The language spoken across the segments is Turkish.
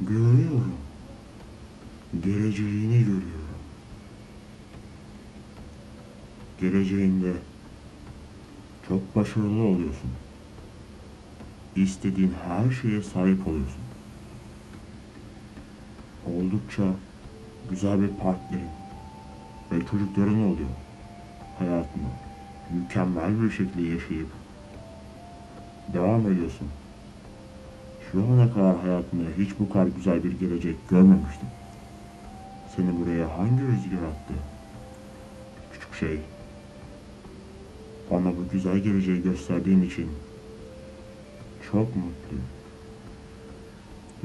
Görüyorum. Geleceğini görüyorum. Geleceğinde çok başarılı oluyorsun. İstediğin her şeye sahip oluyorsun. Oldukça güzel bir partnerin ve çocukların oluyor. Hayatını mükemmel bir şekilde yaşayıp devam ediyorsun. Şu ana kadar hayatımda hiç bu kadar güzel bir gelecek görmemiştim. Seni buraya hangi rüzgar attı? Küçük şey. Bana bu güzel geleceği gösterdiğin için çok mutluyum.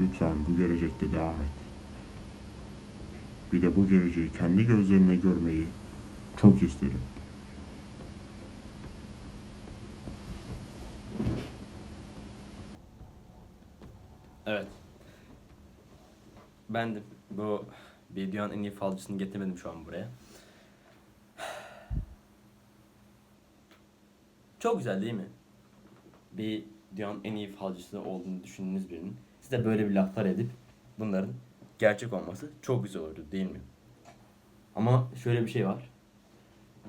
Lütfen bu gelecekte devam et. Bir de bu geleceği kendi gözlerimle görmeyi çok isterim. Ben de bu videonun en iyi falcısını getirmedim şu an buraya. Çok güzel değil mi? Bir dünyanın en iyi falcısı olduğunu düşündüğünüz birinin size böyle bir laflar edip bunların gerçek olması çok güzel olurdu değil mi? Ama şöyle bir şey var.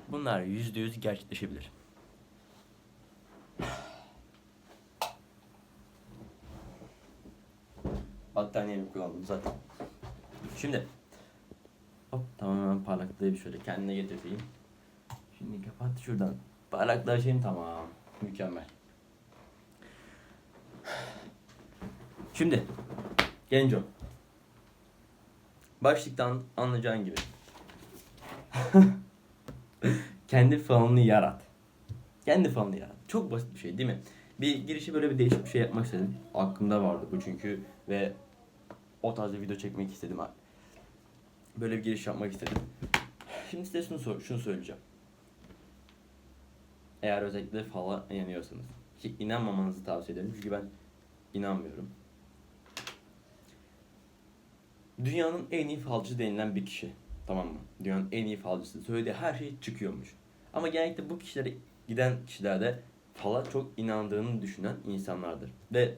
Bunlar yüzde yüz gerçekleşebilir. Battaniyemi kullandım zaten. Şimdi hop tamamen parlaklığı bir şöyle kendine getireyim. Şimdi kapat şuradan. Parlaklığı şeyim tamam. Mükemmel. Şimdi Genco. Başlıktan anlayacağın gibi. Kendi fanını yarat. Kendi fanını yarat. Çok basit bir şey değil mi? Bir girişi böyle bir değişik bir şey yapmak istedim. Aklımda vardı bu çünkü ve o tarz video çekmek istedim. Böyle bir giriş yapmak istedim. Şimdi size şunu, sor- şunu söyleyeceğim. Eğer özellikle fala inanıyorsanız. Ki inanmamanızı tavsiye ederim çünkü ben inanmıyorum. Dünyanın en iyi falcısı denilen bir kişi. Tamam mı? Dünyanın en iyi falcısı. Söylediği her şey çıkıyormuş. Ama genellikle bu kişilere giden kişilerde fala çok inandığını düşünen insanlardır. Ve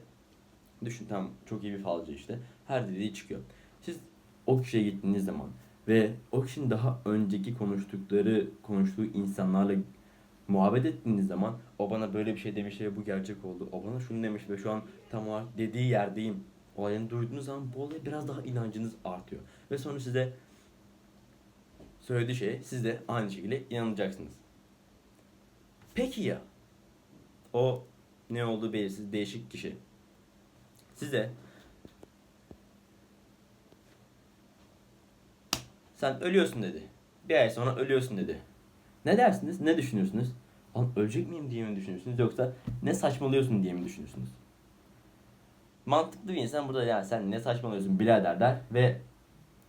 düşün tamam çok iyi bir falcı işte. Her dediği çıkıyor. Siz o kişiye gittiğiniz zaman ve o kişinin daha önceki konuştukları, konuştuğu insanlarla muhabbet ettiğiniz zaman o bana böyle bir şey demiş ve bu gerçek oldu. O bana şunu demiş ve şu an tam olarak dediği yerdeyim. Olayını duyduğunuz zaman bu olaya biraz daha inancınız artıyor. Ve sonra size söylediği şeye siz de aynı şekilde inanacaksınız. Peki ya o ne olduğu belirsiz değişik kişi size sen ölüyorsun dedi. Bir ay sonra ölüyorsun dedi. Ne dersiniz? Ne düşünüyorsunuz? Lan ölecek miyim diye mi düşünüyorsunuz yoksa ne saçmalıyorsun diye mi düşünüyorsunuz? Mantıklı bir insan burada ya sen ne saçmalıyorsun birader der ve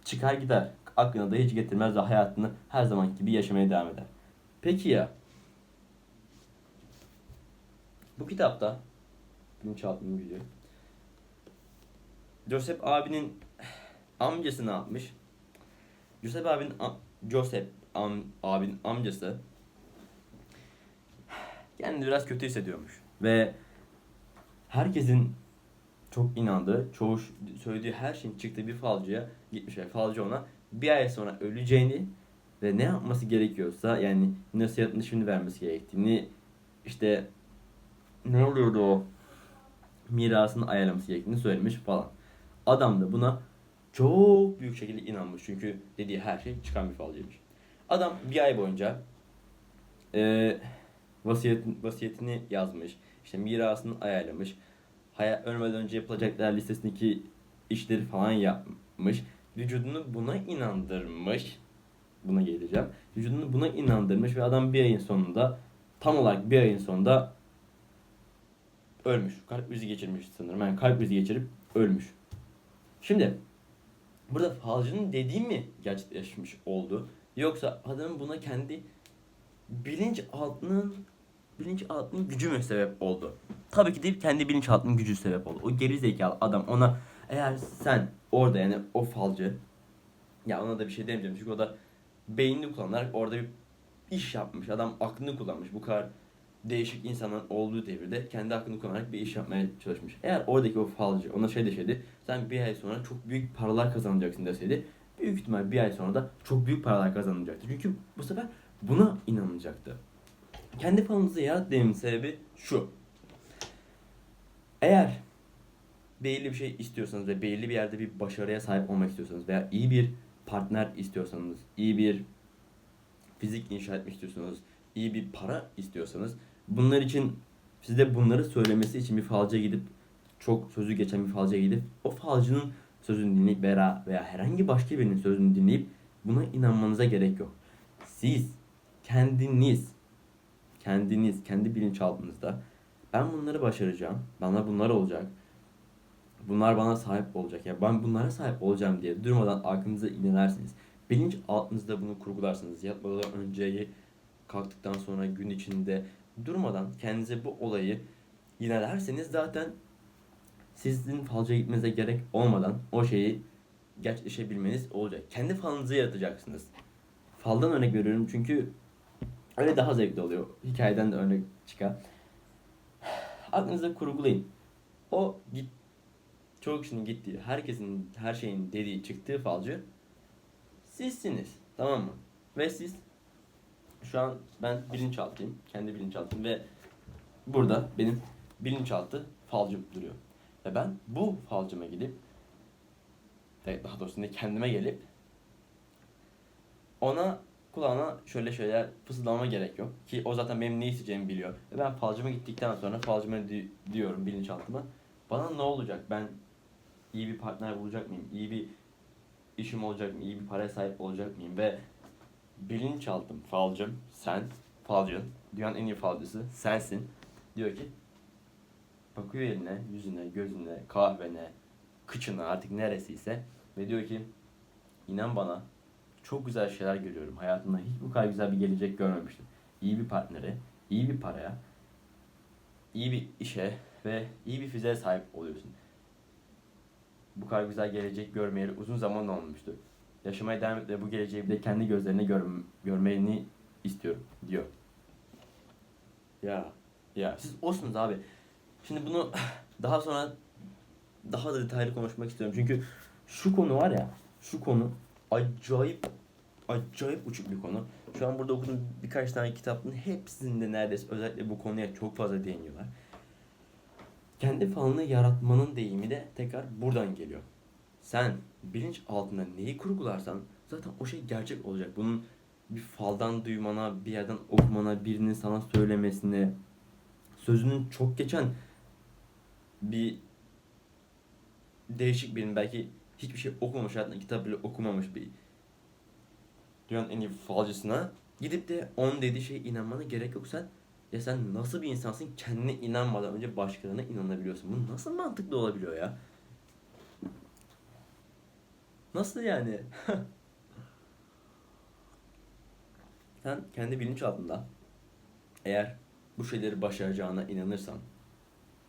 çıkar gider. Aklına da hiç getirmez ve hayatını her zaman gibi yaşamaya devam eder. Peki ya bu kitapta bilinçaltının gücü Joseph abinin amcası ne yapmış? Joseph abinin Joseph am- abinin amcası kendini biraz kötü hissediyormuş ve herkesin çok inandığı, çoğu söylediği her şeyin çıktığı bir falcıya gitmiş ve falcı ona bir ay sonra öleceğini ve ne yapması gerekiyorsa yani nasihatini şimdi vermesi gerektiğini işte ne oluyordu o mirasını ayarlaması gerektiğini söylemiş falan. Adam da buna çok büyük şekilde inanmış çünkü dediği her şey çıkan bir falcıymış. Adam bir ay boyunca e, vasiyet, vasiyetini yazmış, işte mirasını ayarlamış, hayat ölmeden önce yapılacaklar listesindeki işleri falan yapmış, vücudunu buna inandırmış, buna geleceğim, vücudunu buna inandırmış ve adam bir ayın sonunda, tam olarak bir ayın sonunda ölmüş. Kalp krizi geçirmiş sanırım. Yani kalp krizi geçirip ölmüş. Şimdi burada falcının dediği mi gerçekleşmiş oldu? Yoksa adamın buna kendi bilinç altının bilinç altının gücü mü sebep oldu? Tabii ki değil kendi bilinç altının gücü sebep oldu. O geri zekalı adam ona eğer sen orada yani o falcı ya ona da bir şey demeyeceğim çünkü o da beynini kullanarak orada bir iş yapmış. Adam aklını kullanmış. Bu kadar değişik insanların olduğu devirde kendi hakkını kullanarak bir iş yapmaya çalışmış. Eğer oradaki o falcı ona şey deseydi sen bir ay sonra çok büyük paralar kazanacaksın deseydi büyük ihtimal bir ay sonra da çok büyük paralar kazanacaktı. Çünkü bu sefer buna inanılacaktı. Kendi falınızı yarat dememin sebebi şu. Eğer belirli bir şey istiyorsanız ve belirli bir yerde bir başarıya sahip olmak istiyorsanız veya iyi bir partner istiyorsanız, iyi bir fizik inşa etmek istiyorsanız, iyi bir para istiyorsanız bunlar için size bunları söylemesi için bir falcıya gidip çok sözü geçen bir falcıya gidip o falcının sözünü dinleyip veya, veya herhangi başka birinin sözünü dinleyip buna inanmanıza gerek yok. Siz kendiniz kendiniz kendi bilinçaltınızda ben bunları başaracağım. Bana bunlar olacak. Bunlar bana sahip olacak. Ya ben bunlara sahip olacağım diye durmadan aklınıza inersiniz. Bilinç altınızda bunu kurgularsınız. Yatmadan önce kalktıktan sonra gün içinde durmadan kendinize bu olayı yinelerseniz zaten sizin falcıya gitmenize gerek olmadan o şeyi gerçekleşebilmeniz olacak. Kendi falınızı yaratacaksınız. Faldan örnek veriyorum çünkü öyle daha zevkli oluyor. Hikayeden de örnek çıkar. Aklınızda kurgulayın. O git çok kişinin gittiği, herkesin her şeyin dediği çıktığı falcı sizsiniz. Tamam mı? Ve siz şu an ben bilinçaltıyım. Kendi bilinçaltım ve burada benim bilinçaltı falcım duruyor. Ve ben bu falcıma gidip daha doğrusu ne kendime gelip ona kulağına şöyle şöyle fısıldamama gerek yok. Ki o zaten benim ne isteyeceğimi biliyor. Ve ben falcıma gittikten sonra falcıma di- diyorum bilinçaltıma. Bana ne olacak? Ben iyi bir partner bulacak mıyım? İyi bir işim olacak mı? İyi bir paraya sahip olacak mıyım? Ve bilinçaltım, falcım, sen, falcın, dünyanın en iyi falcısı sensin. Diyor ki bakıyor eline, yüzüne, gözüne, kahvene, kıçına artık neresiyse ve diyor ki inan bana çok güzel şeyler görüyorum. Hayatımda hiç bu kadar güzel bir gelecek görmemiştim. İyi bir partnere, iyi bir paraya, iyi bir işe ve iyi bir fiziğe sahip oluyorsun. Bu kadar güzel gelecek görmeyeli uzun zaman olmuştu. Yaşamaya devam et ve bu geleceği bir de kendi gözlerine gör, görmeni istiyorum diyor. Ya ya siz olsunuz abi. Şimdi bunu daha sonra daha da detaylı konuşmak istiyorum. Çünkü şu konu var ya, şu konu acayip acayip uçuk bir konu. Şu an burada okuduğum birkaç tane kitabın hepsinde neredeyse özellikle bu konuya çok fazla değiniyorlar. Kendi falını yaratmanın deyimi de tekrar buradan geliyor. Sen bilinç altında neyi kurgularsan zaten o şey gerçek olacak. Bunun bir faldan duymana, bir yerden okumana, birinin sana söylemesine, sözünün çok geçen bir değişik birinin belki hiçbir şey okumamış hayatında kitap bile okumamış bir dünyanın en iyi falcısına gidip de onun dediği şeye inanmana gerek yok sen ya sen nasıl bir insansın kendine inanmadan önce başkalarına inanabiliyorsun. Bu nasıl mantıklı olabiliyor ya? Nasıl yani? sen kendi bilinçaltında eğer bu şeyleri başaracağına inanırsan,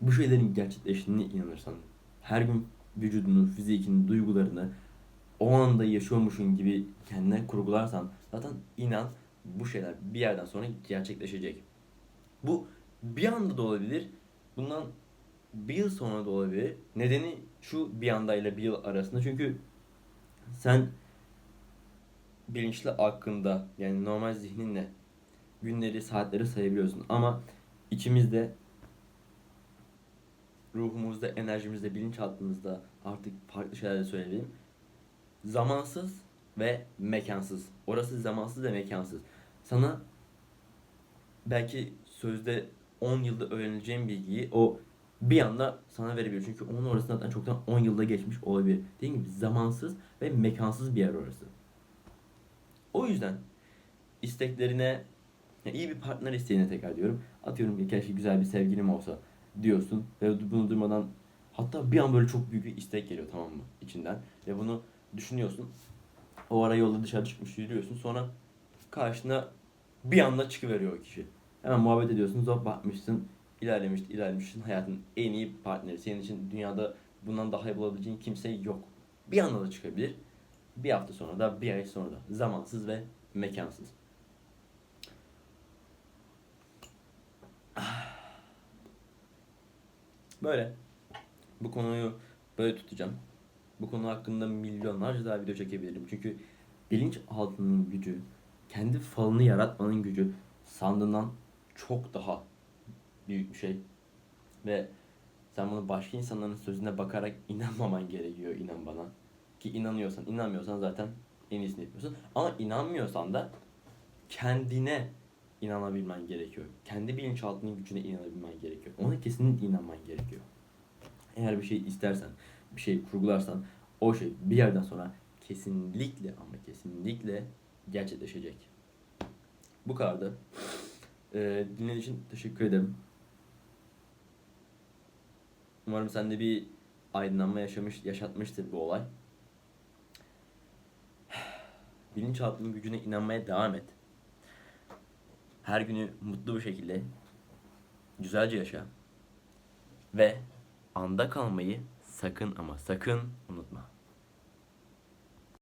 bu şeylerin gerçekleştiğine inanırsan, her gün vücudunu, fizikini, duygularını o anda yaşıyormuşun gibi kendine kurgularsan zaten inan bu şeyler bir yerden sonra gerçekleşecek. Bu bir anda da olabilir. Bundan bir yıl sonra da olabilir. Nedeni şu bir anda ile bir yıl arasında. Çünkü sen bilinçli aklında yani normal zihninle günleri, saatleri sayabiliyorsun. Ama içimizde ruhumuzda, enerjimizde, bilinçaltımızda artık farklı şeyler de söyleyelim. Zamansız ve mekansız. Orası zamansız ve mekansız. Sana belki sözde 10 yılda öğreneceğin bilgiyi o bir anda sana verebiliyor. Çünkü onun orası zaten çoktan 10 yılda geçmiş olabilir. Dediğim gibi zamansız ve mekansız bir yer orası. O yüzden isteklerine ya iyi bir partner isteğine tekrar diyorum. Atıyorum ki keşke güzel bir sevgilim olsa diyorsun ve bunu durmadan hatta bir an böyle çok büyük bir istek geliyor tamam mı içinden ve bunu düşünüyorsun. O ara yolda dışarı çıkmış yürüyorsun sonra karşına bir anda çıkıveriyor o kişi. Hemen muhabbet ediyorsunuz hop bakmışsın ilerlemişsin ilerlemişsin hayatın en iyi partneri. Senin için dünyada bundan daha iyi bulabileceğin kimse yok. Bir anda da çıkabilir. Bir hafta sonra da bir ay sonra da zamansız ve mekansız. Böyle. Bu konuyu böyle tutacağım. Bu konu hakkında milyonlarca daha video çekebilirim. Çünkü bilinç altının gücü, kendi falını yaratmanın gücü sandığından çok daha büyük bir şey. Ve sen bunu başka insanların sözüne bakarak inanmaman gerekiyor inan bana. Ki inanıyorsan, inanmıyorsan zaten en iyisini yapıyorsun. Ama inanmıyorsan da kendine inanabilmen gerekiyor. Kendi bilinçaltının gücüne inanabilmen gerekiyor. Ona kesinlikle inanman gerekiyor. Eğer bir şey istersen, bir şey kurgularsan o şey bir yerden sonra kesinlikle ama kesinlikle gerçekleşecek. Bu kadardı. Ee, dinlediğin için teşekkür ederim. Umarım sende bir aydınlanma yaşamış, yaşatmıştır bu olay. Bilinçaltının gücüne inanmaya devam et. Her günü mutlu bir şekilde güzelce yaşa. Ve anda kalmayı sakın ama sakın unutma.